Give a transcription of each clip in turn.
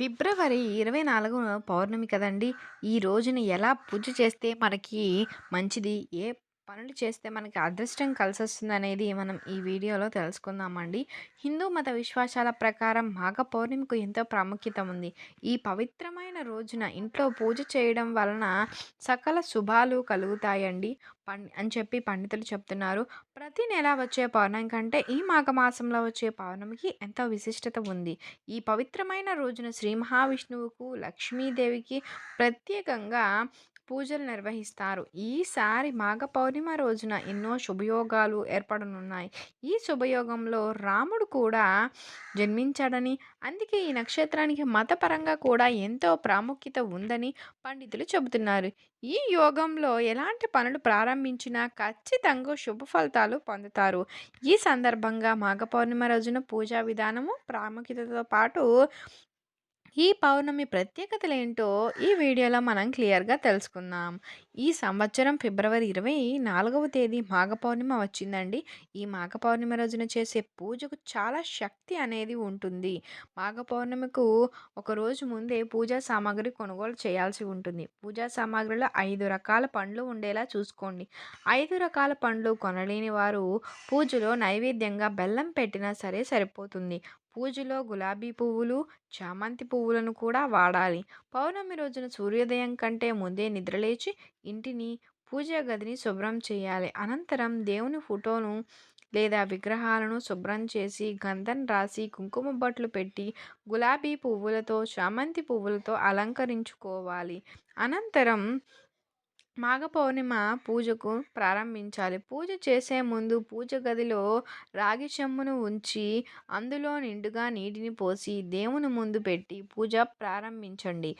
ఫిబ్రవరి 24 పౌర్ణమి కదండీ! ఈ రోజున ఎలా పూజ చేస్తే మనకి మంచిది? ఏ పనులు చేస్తే మనకి అదృష్టం కలిసి వస్తుందనేది మనం ఈ వీడియోలో తెలుసుకుందామండి. హిందూ మత విశ్వాసాల ప్రకారం మాఘ పౌర్ణమికి ఎంతో ప్రాముఖ్యత ఉంది. ఈ పవిత్రమైన రోజున ఇంట్లో పూజ చేయడం వలన సకల శుభాలు కలుగుతాయండి పం అని చెప్పి పండితులు చెప్తున్నారు. ప్రతి నెల వచ్చే పౌర్ణమి కంటే ఈ మాఘమాసంలో వచ్చే పౌర్ణమికి ఎంతో విశిష్టత ఉంది. ఈ పవిత్రమైన రోజున శ్రీ మహావిష్ణువుకు, లక్ష్మీదేవికి ప్రత్యేకంగా పూజలు నిర్వహిస్తారు. ఈసారి మాఘ పౌర్ణిమ రోజున ఎన్నో శుభయోగాలు ఏర్పడనున్నాయి. ఈ శుభయోగంలో రాముడు కూడా జన్మించాడని, అందుకే ఈ నక్షత్రానికి మతపరంగా కూడా ఎంతో ప్రాముఖ్యత ఉందని పండితులు చెబుతున్నారు. ఈ యోగంలో ఎలాంటి పనులు ప్రారంభించినా ఖచ్చితంగా శుభ ఫలితాలు పొందుతారు. ఈ సందర్భంగా మాఘ పౌర్ణిమ రోజున పూజా విధానము, ప్రాముఖ్యతతో పాటు ఈ పౌర్ణమి ప్రత్యేకతలేంటో ఈ వీడియోలో మనం క్లియర్‌గా తెలుసుకుందాం. ఈ సంవత్సరం ఫిబ్రవరి 24వ తేదీ మాఘ పౌర్ణిమ వచ్చిందండి. ఈ మాఘ పౌర్ణిమ రోజున చేసే పూజకు చాలా శక్తి అనేది ఉంటుంది. మాఘ పౌర్ణమికు ఒకరోజు ముందే పూజా సామాగ్రి కొనుగోలు చేయాల్సి ఉంటుంది. పూజా సామాగ్రిలో ఐదు రకాల పండ్లు ఉండేలా చూసుకోండి. ఐదు రకాల పండ్లు కొనలేని వారు పూజలో నైవేద్యంగా బెల్లం పెట్టినా సరే సరిపోతుంది. పూజలో గులాబీ పువ్వులు, చామంతి పువ్వులను కూడా వాడాలి. పౌర్ణమి రోజున సూర్యోదయం కంటే ముందే నిద్రలేచి ఇంటిని, పూజా గదిని శుభ్రం చేయాలి. అనంతరం దేవుని ఫోటోను లేదా విగ్రహాలను శుభ్రం చేసి గంధం రాసి, కుంకుమ బొట్లు పెట్టి, గులాబీ పువ్వులతో, చామంతి పువ్వులతో అలంకరించుకోవాలి. అనంతరం మాఘ పౌర్ణిమ పూజకు ప్రారంభించాలి. పూజ చేసే ముందు పూజ గదిలో రాగి చెంబును ఉంచి అందులో నిండుగా నీటిని పోసి దేవుని ముందు పెట్టి పూజ ప్రారంభించండి.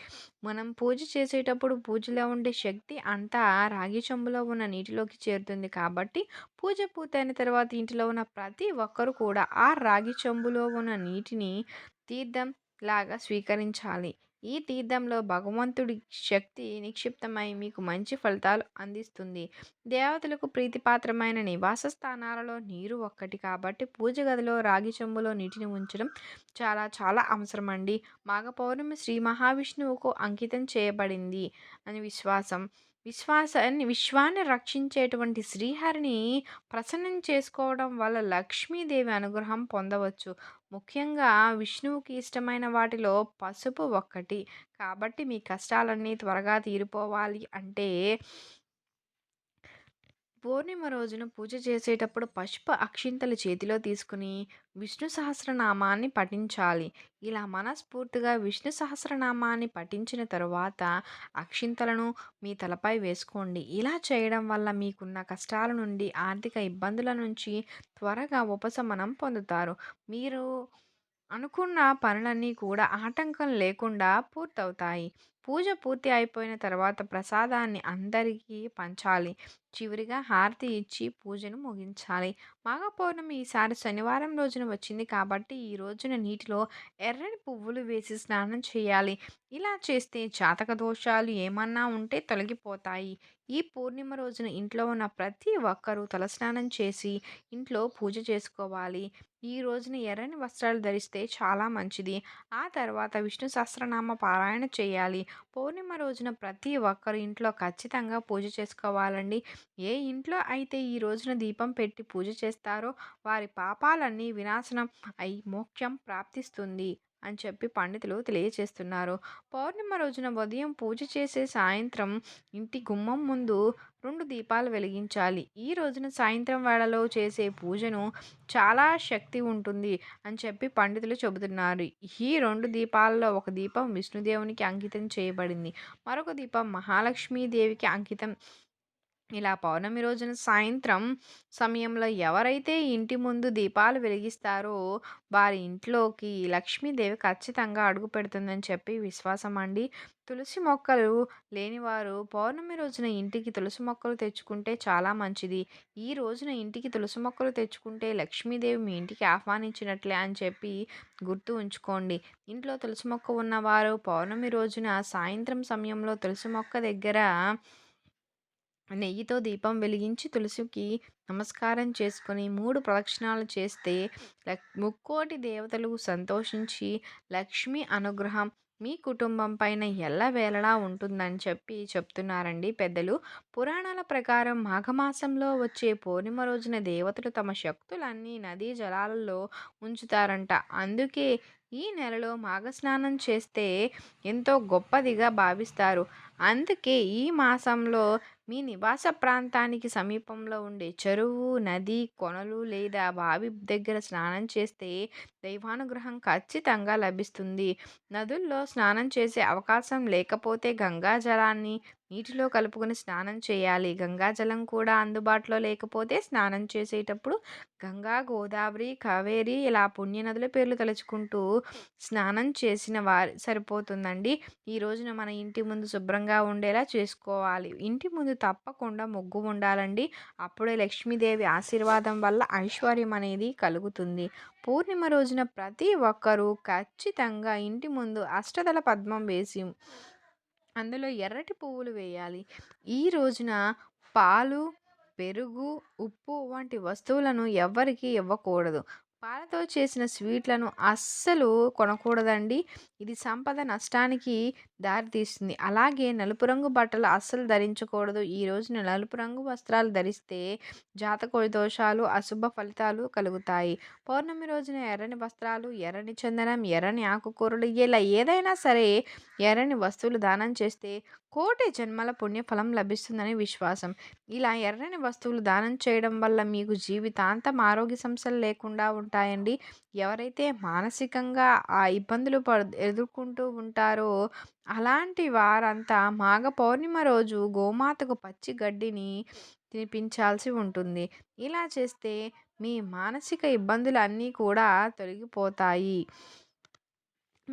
మనం పూజ చేసేటప్పుడు పూజలో ఉండే శక్తి అంతా రాగి చెంబులో ఉన్న నీటిలోకి చేరుతుంది కాబట్టి పూజ పూర్తయిన తర్వాత ఇంటిలో ఉన్న ప్రతి ఒక్కరు కూడా ఆ రాగి చెంబులో ఉన్న నీటిని తీర్థం లాగా స్వీకరించాలి. ఈ తీర్థంలో భగవంతుడి శక్తి నిక్షిప్తమై మీకు మంచి ఫలితాలు అందిస్తుంది. దేవతలకు ప్రీతిపాత్రమైన నివాస స్థానాలలో నీరు ఒక్కటి కాబట్టి పూజ గదిలో రాగి చెంబులో నీటిని ఉంచడం చాలా చాలా అవసరమండి. మాఘ పౌర్ణమి శ్రీ మహావిష్ణువుకు అంకితం చేయబడింది అని విశ్వాసం. విశ్వాసాన్ని విశ్వాన్ని రక్షించేటువంటి శ్రీహరిని ప్రసన్నం చేసుకోవడం వల్ల లక్ష్మీదేవి అనుగ్రహం పొందవచ్చు. ముఖ్యంగా విష్ణువుకి ఇష్టమైన వాటిలో పసుపు ఒక్కటి. కాబట్టి మీ కష్టాలన్నీ త్వరగా తీరిపోవాలి అంటే పౌర్ణిమ రోజున పూజ చేసేటప్పుడు పసుపు అక్షింతలు చేతిలో తీసుకుని విష్ణు సహస్రనామాన్ని పఠించాలి. ఇలా మనస్ఫూర్తిగా విష్ణు సహస్రనామాన్ని పఠించిన తరువాత అక్షింతలను మీ తలపై వేసుకోండి. ఇలా చేయడం వల్ల మీకున్న కష్టాల నుండి, ఆర్థిక ఇబ్బందుల నుంచి త్వరగా ఉపశమనం పొందుతారు. మీరు అనుకున్న పనులన్నీ కూడా ఆటంకం లేకుండా పూర్తవుతాయి. పూజ పూర్తి అయిపోయిన తర్వాత ప్రసాదాన్ని అందరికీ పంచాలి. చివరిగా హారతి ఇచ్చి పూజను ముగించాలి. మాఘ పౌర్ణమి ఈసారి శనివారం రోజున వచ్చింది కాబట్టి ఈ రోజున నీటిలో ఎర్రని పువ్వులు వేసి స్నానం చేయాలి. ఇలా చేస్తే జాతక దోషాలు ఏమన్నా ఉంటే తొలగిపోతాయి. ఈ పూర్ణిమ రోజున ఇంట్లో ఉన్న ప్రతి ఒక్కరూ తలస్నానం చేసి ఇంట్లో పూజ చేసుకోవాలి. ఈ రోజున ఎర్రని వస్త్రాలు ధరిస్తే చాలా మంచిది. ఆ తర్వాత విష్ణు సహస్రనామ పారాయణ చేయాలి. పౌర్ణిమ రోజున ప్రతి ఒక్కరు ఇంట్లో ఖచ్చితంగా పూజ చేసుకోవాలండి. ఏ ఇంట్లో అయితే ఈ రోజున దీపం పెట్టి పూజ చేస్తారో వారి పాపాలన్నీ వినాశనం అయి మోక్షం ప్రాప్తిస్తుంది అని చెప్పి పండితులు తెలియచేస్తున్నారు. పౌర్ణిమ రోజున ఉదయం పూజ చేసే సాయంత్రం ఇంటి గుమ్మం ముందు రెండు దీపాలు వెలిగించాలి. ఈ రోజున సాయంత్రం వేళలో చేసే పూజను చాలా శక్తి ఉంటుంది అని చెప్పి పండితులు చెబుతున్నారు. ఈ రెండు దీపాలలో ఒక దీపం విష్ణుదేవునికి అంకితం చేయబడింది. మరొక దీపం మహాలక్ష్మీదేవికి అంకితం. ఇలా పౌర్ణమి రోజున సాయంత్రం సమయంలో ఎవరైతే ఇంటి ముందు దీపాలు వెలిగిస్తారో వారి ఇంట్లోకి లక్ష్మీదేవి ఖచ్చితంగా అడుగుపెడుతుందని చెప్పి విశ్వాసం అండి. తులసి మొక్కలు లేనివారు పౌర్ణమి రోజున ఇంటికి తులసి మొక్కలు తెచ్చుకుంటే చాలా మంచిది. ఈ రోజున ఇంటికి తులసి మొక్కలు తెచ్చుకుంటే లక్ష్మీదేవి మీ ఇంటికి ఆహ్వానించినట్లే అని చెప్పి గుర్తు ఉంచుకోండి. ఇంట్లో తులసి మొక్క ఉన్నవారు పౌర్ణమి రోజున సాయంత్రం సమయంలో తులసి మొక్క దగ్గర నెయ్యితో దీపం వెలిగించి తులసికి నమస్కారం చేసుకొని మూడు ప్రదక్షిణాలు చేస్తే లక్ ముక్కోటి దేవతలు సంతోషించి లక్ష్మి అనుగ్రహం మీ కుటుంబం పైన ఎల్లవేళలా ఉంటుందని చెప్పి చెప్తున్నారండి పెద్దలు. పురాణాల ప్రకారం మాఘమాసంలో వచ్చే పూర్ణిమ రోజున దేవతలు తమ శక్తులన్నీ నదీ జలాలలో ఉంచుతారంట. అందుకే ఈ నెలలో మాఘస్నానం చేస్తే ఎంతో గొప్పదిగా భావిస్తారు. అందుకే ఈ మాసంలో మీ నివాస ప్రాంతానికి సమీపంలో ఉండే చెరువు, నది, కొనలు లేదా బావి దగ్గర స్నానం చేస్తే దైవానుగ్రహం ఖచ్చితంగా లభిస్తుంది. నదుల్లో స్నానం చేసే అవకాశం లేకపోతే గంగా జలాన్ని నీటిలో కలుపుకొని స్నానం చేయాలి. గంగాజలం కూడా అందుబాటులో లేకపోతే స్నానం చేసేటప్పుడు గంగా, గోదావరి, కావేరి ఇలా పుణ్యనదుల పేర్లు తలుచుకుంటూ స్నానం చేసిన వారి సరిపోతుందండి. ఈ రోజున మన ఇంటి ముందు శుభ్రంగా ఉండేలా చేసుకోవాలి. ఇంటి ముందు తప్పకుండా ముగ్గు ఉండాలండి. అప్పుడే లక్ష్మీదేవి ఆశీర్వాదం వల్ల ఐశ్వర్యం అనేది కలుగుతుంది. పూర్ణిమ రోజున ప్రతి ఒక్కరూ ఖచ్చితంగా ఇంటి ముందు అష్టదళ పద్మం వేసి అందులో ఎర్రటి పువ్వులు వేయాలి. ఈ రోజున పాలు, పెరుగు, ఉప్పు వంటి వస్తువులను ఎవ్వరికీ ఇవ్వకూడదు. పాలతో చేసిన స్వీట్లను అస్సలు కొనకూడదండి. ఇది సంపద నష్టానికి దారితీస్తుంది. అలాగే నలుపు రంగు బట్టలు అస్సలు ధరించకూడదు. ఈ రోజున నలుపు రంగు వస్త్రాలు ధరిస్తే జాతక దోషాలు, అశుభ ఫలితాలు కలుగుతాయి. పౌర్ణమి రోజున ఎర్రని వస్త్రాలు, ఎర్రని చందనం, ఎర్రని ఆకుకూరలు ఇలా ఏదైనా సరే ఎర్రని వస్తువులు దానం చేస్తే కోటి జన్మల పుణ్యఫలం లభిస్తుందని విశ్వాసం. ఇలా ఎర్రని వస్తువులు దానం చేయడం వల్ల మీకు జీవితాంతం ఆరోగ్య సమస్యలు లేకుండా ఉంటాయండి. ఎవరైతే మానసికంగా ఆ ఇబ్బందులు పడు ఎదుర్కొంటూ ఉంటారో అలాంటి వారంతా మాఘ పౌర్ణిమ రోజు గోమాతకు పచ్చి గడ్డిని తినిపించాల్సి ఉంటుంది. ఇలా చేస్తే మీ మానసిక ఇబ్బందులు అన్నీ కూడా తొలగిపోతాయి.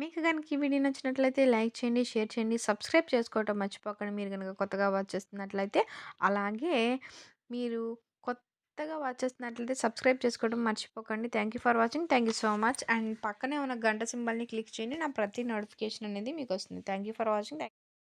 మీకు కనుక ఈ వీడియో నచ్చినట్లయితే లైక్ చేయండి, షేర్ చేయండి, సబ్స్క్రైబ్ చేసుకోవటం మర్చిపోకండి. మీరు కనుక కొత్తగా వాచ్ చేస్తున్నట్లయితే. అలాగే మీరు కొత్తగా వాచ్ చేస్తున్నట్లయితే సబ్స్క్రైబ్ చేసుకోవడం మర్చిపోకండి. Thank you for watching. Thank you so much. And పక్కనే ఉన్న గంట సింబల్‌ని క్లిక్ చేయండి. నా ప్రతి నోటిఫికేషన్ అనేది మీకు వస్తుంది. Thank you for watching.